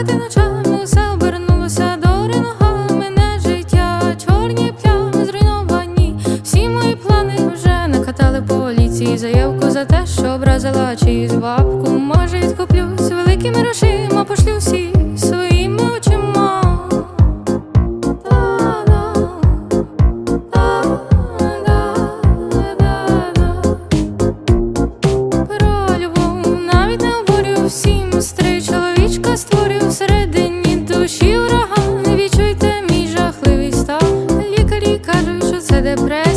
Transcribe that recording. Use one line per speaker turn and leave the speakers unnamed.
плакати ночами, усе обернулося до нога мене життя, чорні плями зруйновані. Всі мої плани вже накатали поліції. Заявку за те, що образила чиїсь бабку. Може, відкуплюсь великими грошима пошлю. depresión.